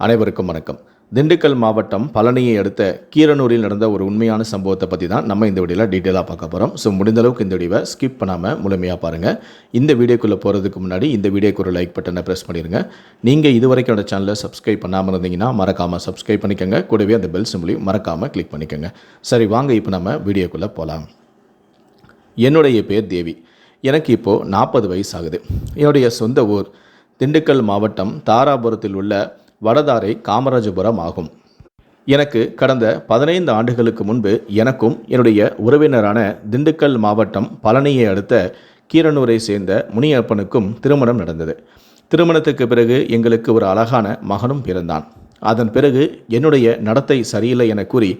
அனைவருக்கும் வணக்கம். திண்டுக்கல் மாவட்டம் பழனியை அடுத்த கீரனூரில் நடந்த ஒரு உண்மையான சம்பவத்தை பற்றி தான் நம்ம இந்த வீடியோவில் டீட்டெயிலாக பார்க்க போகிறோம் ஸோ முடிந்த அளவுக்கு இந்த வீடியோவை ஸ்கிப் பண்ணாமல் முழுமையாக பாருங்கள் இந்த வீடியோக்குள்ளே போகிறதுக்கு முன்னாடி இந்த வீடியோக்கு ஒரு லைக் பட்டனை ப்ரெஸ் பண்ணிடுங்க நீங்கள் இதுவரைக்கும் அந்த சேனலை சப்ஸ்கிரைப் பண்ணாமல் இருந்தீங்கன்னா மறக்காமல் சப்ஸ்கிரைப் பண்ணிக்கோங்க. கூடவே அந்த பெல் சிம்பிளையும் மறக்காமல் கிளிக் பண்ணிக்கோங்க. சரி வாங்க இப்போ நம்ம வீடியோக்குள்ளே போகலாம் என்னுடைய பேர் தேவி. எனக்கு இப்போது நாற்பது வயசு ஆகுது. என்னுடைய சொந்த ஊர் திண்டுக்கல் மாவட்டம் தாராபுரத்தில் உள்ள வடதாரை காமராஜபுரம் ஆகும். எனக்கு கடந்த பதினைந்து ஆண்டுகளுக்கு முன்பு எனக்கும் என்னுடைய உறவினரான திண்டுக்கல் மாவட்டம் பழனியை அடுத்த கீரனூரை சேர்ந்த முனியப்பனுக்கும் திருமணம் நடந்தது. திருமணத்துக்கு பிறகு எங்களுக்கு ஒரு அழகான மகனும் பிறந்தான். அதன் பிறகு என்னுடைய நடத்தை சரியில்லை என கூறி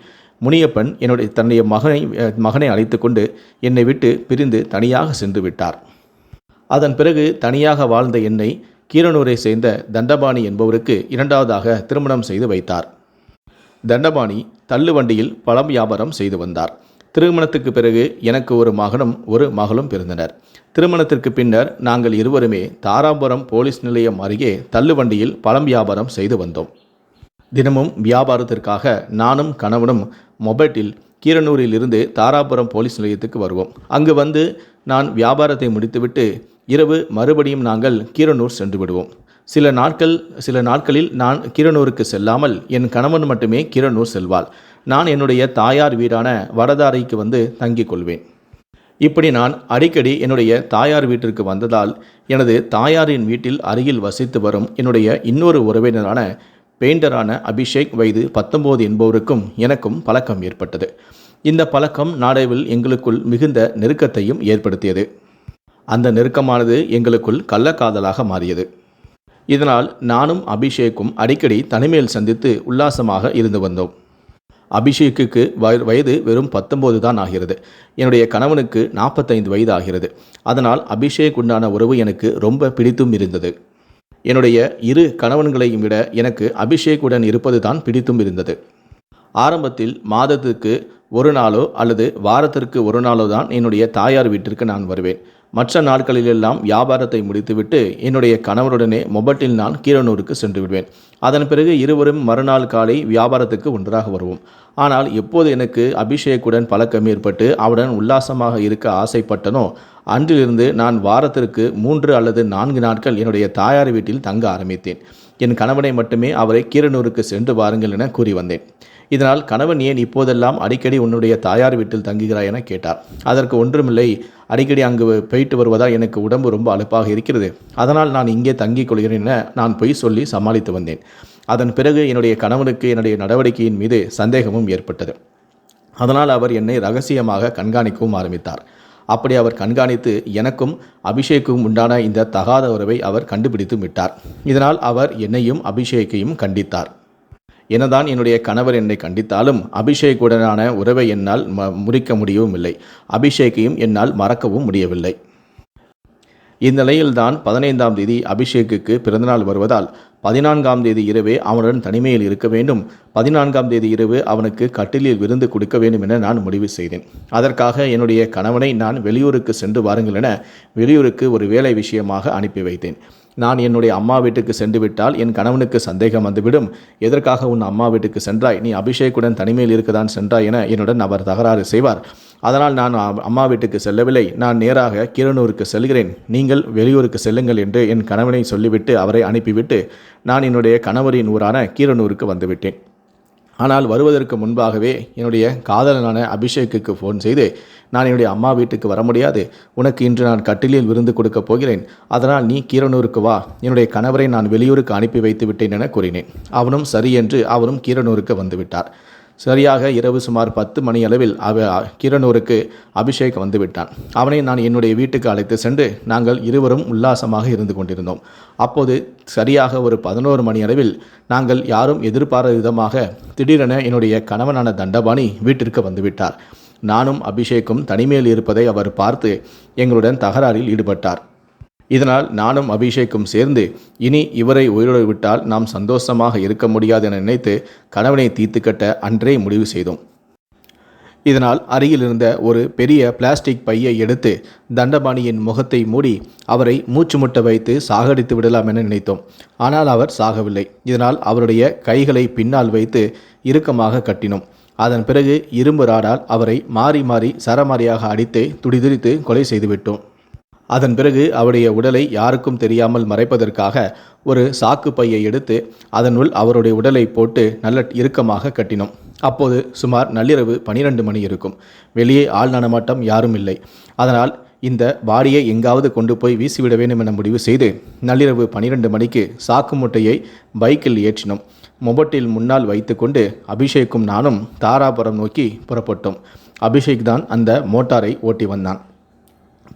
முனியப்பன் என்னுடைய தன்னுடைய மகனை மகனை அழைத்து கொண்டு என்னை விட்டு பிரிந்து தனியாக சென்று விட்டார். அதன் பிறகு தனியாக வாழ்ந்த என்னை கீரனூரை சேர்ந்த தண்டபாணி என்பவருக்கு இரண்டாவதாக திருமணம் செய்து வைத்தார். தண்டபாணி தள்ளுவண்டியில் பழம் வியாபாரம் செய்து வந்தார். திருமணத்துக்கு பிறகு எனக்கு ஒரு மகனும் ஒரு மகளும் பிறந்தனர். திருமணத்திற்கு பின்னர் நாங்கள் இருவருமே தாராபுரம் போலீஸ் நிலையம் அருகே தள்ளுவண்டியில் பழம் வியாபாரம் செய்து வந்தோம். தினமும் வியாபாரத்திற்காக நானும் கணவனும் மொபைட்டில் கீரனூரில் இருந்து தாராபுரம் போலீஸ் நிலையத்துக்கு வருவோம். அங்கு வந்து நான் வியாபாரத்தை முடித்துவிட்டு இரவு மறுபடியும் நாங்கள் கீரனூர் சென்று விடுவோம் சில நாட்கள் சில நாட்களில் நான் கீரனூருக்கு செல்லாமல் என் கணவன் மட்டுமே கீரனூர் செல்வாள். நான் என்னுடைய தாயார் வீடான வடதாரைக்கு வந்து தங்கிக் கொள்வேன். இப்படி நான் அடிக்கடி என்னுடைய தாயார் வீட்டிற்கு வந்ததால் எனது தாயாரின் வீட்டில் அருகில் வசித்து வரும் என்னுடைய இன்னொரு உறவினரான பெயிண்டரான அபிஷேக் வயது பத்தொம்போது என்பவருக்கும் எனக்கும் பழக்கம் ஏற்பட்டது. இந்த பழக்கம் நாடைவில் எங்களுக்குள் மிகுந்த நெருக்கத்தையும் ஏற்படுத்தியது. அந்த நெருக்கமானது எங்களுக்குள் கள்ளக்காதலாக மாறியது. இதனால் நானும் அபிஷேக்கும் அடிக்கடி தனிமையில் சந்தித்து உல்லாசமாக இருந்து வந்தோம். அபிஷேக்குக்கு வயது வெறும் பத்தொம்போது தான் ஆகிறது. என்னுடைய கணவனுக்கு நாற்பத்தைந்து வயது ஆகிறது. அதனால் அபிஷேக் உண்டான உறவு எனக்கு ரொம்ப பிடித்தும் இருந்தது. என்னுடைய இரு கணவன்களையும் விட எனக்கு அபிஷேக்குடன் இருப்பது தான் பிடித்தும் இருந்தது. ஆரம்பத்தில் மாதத்துக்கு ஒரு நாளோ அல்லது வாரத்திற்கு ஒரு நாளோ தான் என்னுடைய தாயார் வீட்டிற்கு நான் வருவேன். மற்ற நாட்களிலெல்லாம் வியாபாரத்தை முடித்துவிட்டு என்னுடைய கணவருடனே மொபட்டில் நான் கீரனூருக்கு சென்று விடுவேன் அதன் பிறகு இருவரும் மறுநாள் காலை வியாபாரத்துக்கு ஒன்றாக வருவோம். ஆனால் எப்போது எனக்கு அபிஷேக்குடன் பழக்கம் ஏற்பட்டு அவருடன் உல்லாசமாக இருக்க ஆசைப்பட்டனோ அன்றிலிருந்து நான் வாரத்திற்கு மூன்று அல்லது நான்கு நாட்கள் என்னுடைய தாயார் வீட்டில் தங்க ஆரம்பித்தேன். என் கணவனை மட்டுமே அவரை கீரனூருக்கு சென்று வாருங்கள் என கூறி வந்தேன். இதனால் கணவன் ஏன் இப்போதெல்லாம் அடிக்கடி உன்னுடைய தாயார் வீட்டில் தங்குகிறாய் என கேட்டார். அதற்கு ஒன்றுமில்லை அடிக்கடி அங்கு போயிட்டு வருவதால் எனக்கு உடம்பு ரொம்ப அலுப்பாக இருக்கிறது. அதனால் நான் இங்கே தங்கிக் கொள்கிறேன் என நான் பொய் சொல்லி சமாளித்து வந்தேன். அதன் பிறகு என்னுடைய கணவனுக்கு என்னுடைய நடவடிக்கையின் மீது சந்தேகமும் ஏற்பட்டது. அதனால் அவர் என்னை ரகசியமாக கண்காணிக்கவும் ஆரம்பித்தார். அப்படி அவர் கண்காணித்து எனக்கும் அபிஷேக்கும் உண்டான இந்த தகாத உறவை அவர் கண்டுபிடித்து விட்டார். இதனால் அவர் என்னையும் அபிஷேக்கையும் கண்டித்தார். என்னதான் என்னுடைய கணவர் என்னை கண்டித்தாலும் அபிஷேக்குடனான உறவை என்னால் ம முறிக்க முடியவும் இல்லை அபிஷேக்கையும் என்னால் மறக்கவும் முடியவில்லை. இந்நிலையில்தான் பதினைந்தாம் தேதி அபிஷேக்குக்கு பிறந்தநாள் வருவதால் பதினான்காம் தேதி இரவே அவனுடன் தனிமையில் இருக்க வேண்டும். பதினான்காம் தேதி இரவு அவனுக்கு கட்டிலில் விருந்து கொடுக்க வேண்டும் என நான் முடிவு செய்தேன். அதற்காக என்னுடைய கணவனை நான் வெளியூருக்கு சென்று வாருங்கள் என வெளியூருக்கு ஒரு வேலை விஷயமாக அனுப்பி வைத்தேன். நான் என்னுடைய அம்மா வீட்டுக்கு சென்று விட்டால் என் கணவனுக்கு சந்தேகம் வந்துவிடும். எதற்காக உன் அம்மா வீட்டுக்கு சென்றாய்? நீ அபிஷேக்குடன் தனிமையில் இருக்கதான் சென்றாய் என என்னுடன் அவர் தகராறு செய்வார். அதனால் நான் அம்மா வீட்டுக்கு செல்லவில்லை. நான் நேராக கீரனூருக்கு செல்கிறேன். நீங்கள் வெளியூருக்கு செல்லுங்கள் என்று என் கணவனை சொல்லிவிட்டு அவரை அனுப்பிவிட்டு நான் என்னுடைய கணவரின் ஊரான கீரனூருக்கு வந்துவிட்டேன். ஆனால் வருவதற்கு முன்பாகவே என்னுடைய காதலனான அபிஷேக்குக்கு ஃபோன் செய்து நான் என்னுடைய அம்மா வீட்டுக்கு வர முடியாது. உனக்கு இன்று நான் கட்டிலில் விருந்து கொடுக்கப் போகிறேன். அதனால் நீ கீரனூருக்கு வா. என்னுடைய கணவரை நான் வெளியூருக்கு அனுப்பி வைத்து விட்டேன் என கூறினேன். அவனும் சரி என்று அவரும் கீரனூருக்கு வந்துவிட்டார் சரியாக இரவு சுமார் பத்து மணி அளவில் அவ கிரணூருக்கு அபிஷேக் வந்துவிட்டான். அவனை நான் என்னுடைய வீட்டுக்கு அழைத்து சென்று நாங்கள் இருவரும் உல்லாசமாக இருந்து கொண்டிருந்தோம். அப்போது சரியாக ஒரு பதினோரு மணி அளவில் நாங்கள் யாரும் எதிர்பாராத விதமாக திடீரென என்னுடைய கணவனான தண்டபாணி வீட்டிற்கு வந்துவிட்டார். நானும் அபிஷேக்கும் தனிமையில் இருப்பதை அவர் பார்த்து எங்களுடன் தகராறில் ஈடுபட்டார். இதனால் நானும் அபிஷேக்கும் சேர்ந்து இனி இவரை உயிரோடு விட்டால் நாம் சந்தோஷமாக இருக்க முடியாது என நினைத்து கணவனை தீர்த்து கட்ட அன்றே முடிவு செய்தோம். இதனால் அருகில் இருந்த ஒரு பெரிய பிளாஸ்டிக் பையை எடுத்து தண்டபாணியின் முகத்தை மூடி அவரை மூச்சு முட்ட வைத்து சாகடித்து விடலாம் என நினைத்தோம். ஆனால் அவர் சாகவில்லை. இதனால் அவருடைய கைகளை பின்னால் வைத்து இறுக்கமாக கட்டினோம். அதன் பிறகு இரும்பு ராடால் அவரை மாறி மாறி சரமாரியாக அடித்து துடிதுடித்து கொலை செய்துவிட்டோம். அதன் பிறகு அவருடைய உடலை யாருக்கும் தெரியாமல் மறைப்பதற்காக ஒரு சாக்கு பையை எடுத்து அதனுள் அவருடைய உடலை போட்டு நல்ல இறுக்கமாக கட்டினோம். அப்போது சுமார் நள்ளிரவு பனிரெண்டு மணி இருக்கும். வெளியே ஆள் நடமாட்டம் யாரும் இல்லை. அதனால் இந்த பாடியை எங்காவது கொண்டு போய் வீசிவிட வேண்டும் என முடிவு செய்து நள்ளிரவு பனிரெண்டு மணிக்கு சாக்கு மூட்டையை பைக்கில் ஏற்றினோம். மொபட்டில் முன்னால் வைத்துக்கொண்டு அபிஷேக்கும் நானும் தாராபுரம் நோக்கி புறப்பட்டோம். அபிஷேக் தான் அந்த மோட்டாரை ஓட்டி வந்தான்.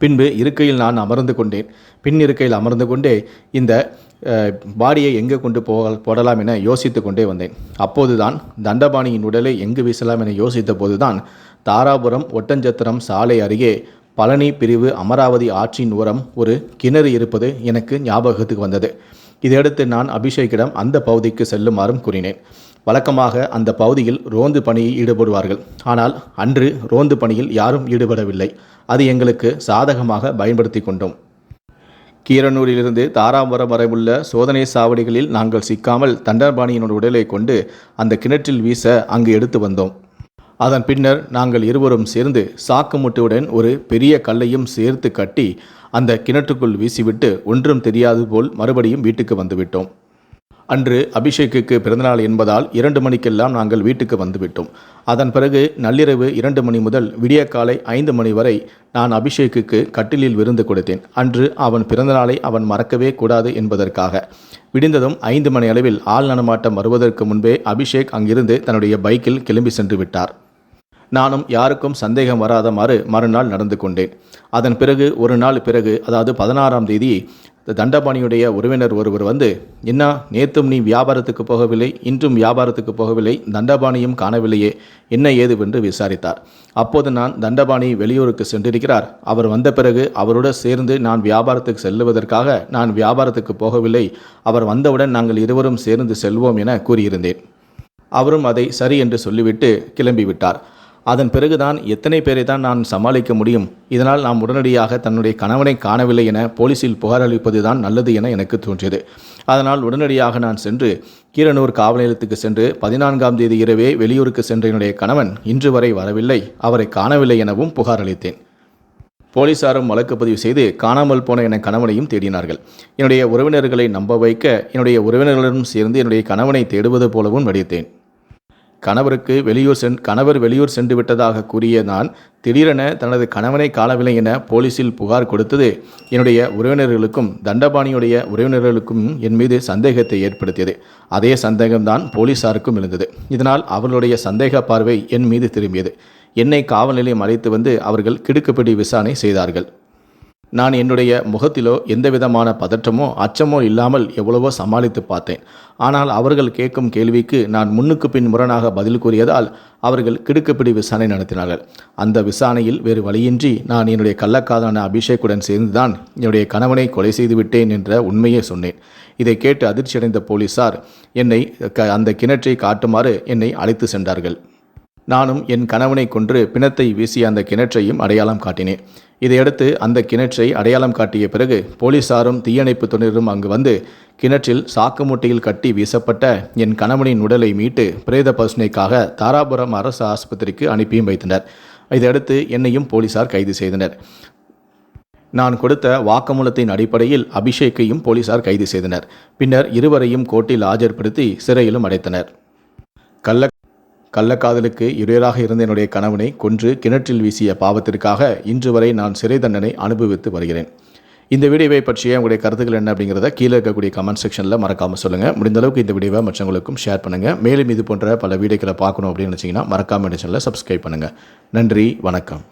பின்பு இருக்கையில் நான் அமர்ந்து கொண்டேன். பின் இருக்கையில் அமர்ந்து கொண்டே இந்த பாடியை எங்கே கொண்டு போக போடலாம் என யோசித்து கொண்டே வந்தேன். அப்போதுதான் தண்டபாணியின் உடலை எங்கு வீசலாம் என யோசித்த போதுதான் தாராபுரம் ஒட்டஞ்சத்திரம் சாலை அருகே பழனி பிரிவு அமராவதி ஆற்றின் ஓரம் ஒரு கிணறு இருப்பது எனக்கு ஞாபகத்துக்கு வந்தது. இதையடுத்து நான் அபிஷேக்கிடம் அந்த பகுதிக்கு செல்லுமாறும் கூறினேன். வழக்கமாக அந்த பகுதியில் ரோந்து பணியில் ஈடுபடுவார்கள். ஆனால் அன்று ரோந்து பணியில் யாரும் ஈடுபடவில்லை. அது எங்களுக்கு சாதகமாக பயன்படுத்தி கொண்டோம். கீரனூரிலிருந்து தாராபுரம் வரை உள்ள சோதனை சாவடிகளில் நாங்கள் சிக்காமல் தண்டர்பாணியினோட உடலை கொண்டு அந்த கிணற்றில் வீச அங்கு எடுத்து வந்தோம். அதன் பின்னர் நாங்கள் இருவரும் சேர்ந்து சாக்குமுட்டுடன் ஒரு பெரிய கல்லையும் சேர்த்து கட்டி அந்த கிணற்றுக்குள் வீசிவிட்டு ஒன்றும் தெரியாது போல் மறுபடியும் வீட்டுக்கு வந்துவிட்டோம் அன்று அபிஷேக்குக்கு பிறந்தநாள் என்பதால் இரண்டு மணிக்கெல்லாம் நாங்கள் வீட்டுக்கு வந்துவிட்டோம். அதன் பிறகு நள்ளிரவு இரண்டு மணி முதல் விடியற்காலை ஐந்து மணி வரை நான் அபிஷேக்குக்கு கட்டிலில் விருந்து கொடுத்தேன். அன்று அவன் பிறந்தநாளை அவன் மறக்கவே கூடாது என்பதற்காக. விடிந்ததும் ஐந்து மணி அளவில் ஆள் நடமாட்டம் வருவதற்கு முன்பே அபிஷேக் அங்கிருந்து தன்னுடைய பைக்கில் கிளம்பி சென்று விட்டார். நானும் யாருக்கும் சந்தேகம் வராதமாறு மறுநாள் நடந்து கொண்டேன். அதன் பிறகு ஒரு நாள் பிறகு அதாவது பதினாறாம் தேதி இந்த தண்டபாணியுடைய உறவினர் ஒருவர் வந்து என்ன நேற்றும் நீ வியாபாரத்துக்கு போகவில்லை இன்றும் வியாபாரத்துக்கு போகவில்லை தண்டபாணியும் காணவில்லையே என்ன ஏது? என்று விசாரித்தார். அப்போது நான் தண்டபாணி வெளியூருக்கு சென்றிருக்கிறார். அவர் வந்த பிறகு அவரோடு சேர்ந்து நான் வியாபாரத்துக்கு செல்லுவதற்காக நான் வியாபாரத்துக்கு போகவில்லை. அவர் வந்தவுடன் நாங்கள் இருவரும் சேர்ந்து செல்வோம் என கூறியிருந்தேன். அவரும் அதை சரி என்று சொல்லிவிட்டு கிளம்பிவிட்டார். அதன் பிறகுதான் எத்தனை பேரை தான் நான் சமாளிக்க முடியும்? இதனால் நாம் உடனடியாக தன்னுடைய கணவனை காணவில்லை என போலீசில் புகார் அளிப்பது தான் நல்லது என எனக்கு தோன்றியது. அதனால் உடனடியாக நான் சென்று கீரனூர் காவல் நிலையத்துக்கு சென்று பதினான்காம் தேதி இரவே வெளியூருக்கு சென்ற என்னுடைய கணவன் இன்று வரை வரவில்லை. அவரை காணவில்லை எனவும் புகார் அளித்தேன். போலீசாரும் வழக்கு பதிவு செய்து காணாமல் போன என கணவனையும் தேடினார்கள். என்னுடைய உறவினர்களை நம்ப வைக்க என்னுடைய உறவினர்களுடன் சேர்ந்து என்னுடைய கணவனை தேடுவது போலவும் நடித்தேன். கணவருக்கு வெளியூர் சென் கணவர் வெளியூர் சென்று விட்டதாக கூறிய நான் திடீரென தனது கணவனை காணவில்லை என போலீசில் புகார் கொடுத்தது. என்னுடைய உறவினர்களுக்கும் தண்டபாணியுடைய உறவினர்களுக்கும் என் மீது சந்தேகத்தை ஏற்படுத்தியது. அதே சந்தேகம்தான் போலீசாருக்கும் இருந்தது இதனால் அவர்களுடைய சந்தேக பார்வை என் மீது திரும்பியது. என்னை காவல் நிலையம் அழைத்து வந்து அவர்கள் கிடுக்குப்பிடி விசாரணை செய்தார்கள். நான் என்னுடைய முகத்திலோ எந்த விதமான பதற்றமோ அச்சமோ இல்லாமல் எவ்வளவோ சமாளித்து பார்த்தேன். ஆனால் அவர்கள் கேட்கும் கேள்விக்கு நான் முன்னுக்கு பின் முரணாக பதில் கூறியதால் அவர்கள் கிடுக்குப்பிடி விசாரணை நடத்தினார்கள். அந்த விசாரணையில் வேறு வழியின்றி நான் என்னுடைய கள்ளக்காதலான அபிஷேக்குடன் சேர்ந்துதான் என்னுடைய கணவனை கொலை செய்து விட்டேன் என்ற உண்மையை சொன்னேன். இதை கேட்டு அதிர்ச்சியடைந்த போலீசார் என்னை க- அந்த கிணற்றை காட்டுமாறு என்னை அழைத்து சென்றார்கள். நானும் என் கணவனை கொன்று பிணத்தை வீசிய அந்த கிணற்றையும் அடையாளம் காட்டினேன். இதையடுத்து அந்த கிணற்றை அடையாளம் காட்டிய பிறகு போலீசாரும் தீயணைப்பு துறையினரும் அங்கு வந்து கிணற்றில் சாக்கு மூட்டையில் கட்டி வீசப்பட்ட என் கணவனின் உடலை மீட்டு பிரேத பசுனைக்காக தாராபுரம் அரசு ஆஸ்பத்திரிக்கு அனுப்பியும் வைத்தனர். இதையடுத்து என்னையும் போலீசார் கைது செய்தனர். நான் கொடுத்த வாக்குமூலத்தின் அடிப்படையில் அபிஷேக்கையும் போலீசார் கைது செய்தனர். பின்னர் இருவரையும் கோர்ட்டில் ஆஜர்படுத்தி சிறையிலும் அடைத்தனர். கள்ள கள்ளக்காதலுக்கு இடையராக இருந்த என்னுடைய கணவனை கொன்று கிணற்றில் வீசிய பாவத்திற்காக இன்று வரை நான் சிறை தண்டனை அனுபவித்து வருகிறேன். இந்த வீடியோவை பற்றிய உங்களுடைய கருத்துக்கள் என்ன அப்படிங்கிறத கீழே இருக்கக்கூடிய கமெண்ட் செக்ஷனில் மறக்காமல் சொல்லுங்கள் முடிந்த அளவுக்கு இந்த வீடியோவை மற்றவங்களுக்கும் ஷேர் பண்ணுங்கள் மேலும் இது போன்ற பல வீடியோக்களை பார்க்கணும் அப்படின்னு நினச்சிங்கன்னா மறக்காமல் சேனலில் சப்ஸ்கிரைப் பண்ணுங்கள் நன்றி வணக்கம்.